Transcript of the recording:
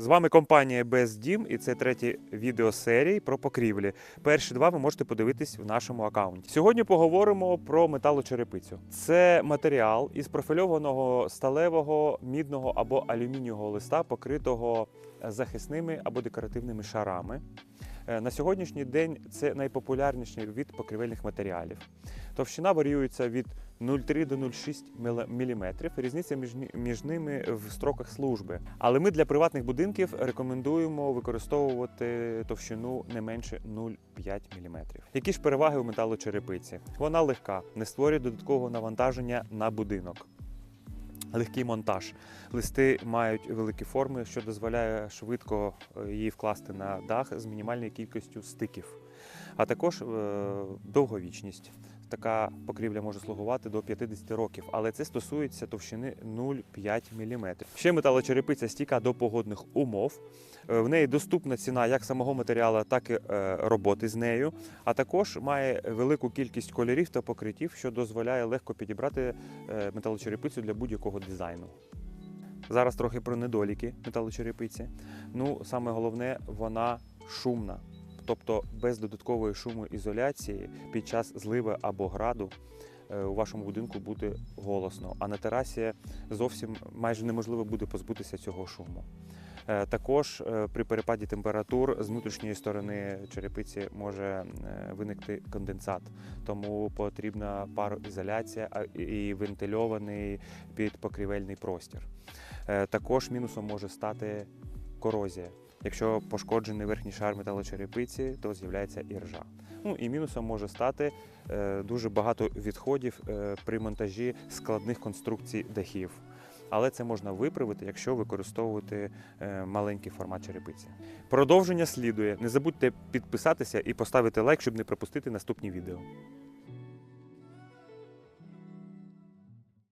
З вами компанія Бездім і це третє відео серії про покрівлі. Перші два ви можете подивитись в нашому аккаунті. Сьогодні поговоримо про металочерепицю. Це матеріал із профільованого сталевого, мідного або алюмінієвого листа, покритого захисними або декоративними шарами. Е, На сьогоднішній день це найпопулярніший від покрівельних матеріалів. Товщина варіюється від 0,3 до 0,6 мм. Різниця між ними в строках служби. Але ми для приватних будинків рекомендуємо використовувати товщину не менше 0,5 мм. Які ж переваги у металочерепиці? Вона легка, не створює додаткового навантаження на будинок. Легкий монтаж. Листи мають великі форми, що дозволяє швидко е, її вкласти на дах з мінімальною кількістю стиків, а також е, довговічність. Така покрівля може слугувати до 50 років, але це стосується товщини 0,5 мм. Ще металочерепиця стійка до погодних умов. Е, В неї доступна ціна як самого матеріалу, так і е, роботи з нею, а також має велику кількість кольорів та покриттів, що дозволяє легко підібрати е, металочерепицю для будь-якого дизайну. Зараз трохи про недоліки металочерепиці. Ну, саме головне, вона шумна. Тобто без додаткової шумоізоляції під час зливи або граду е, у вашому будинку буде голосно, а на терасі зовсім майже неможливо буде позбутися цього шуму. Е, Також е, при перепаді температур з внутрішньої сторони черепиці може виникти конденсат, тому потрібна пароізоляція і вентильований підпокрівельний простір. Також мінусом може стати корозія. Якщо пошкоджений верхній шар металочерепиці, то з'являється і ржа. Ну і мінусом може стати е, дуже багато відходів е, при монтажі складних конструкцій дахів. Але це можна виправити, якщо використовувати е, маленький формат черепиці. Продовження слідує. Не забудьте підписатися і поставити лайк, щоб не пропустити наступні відео.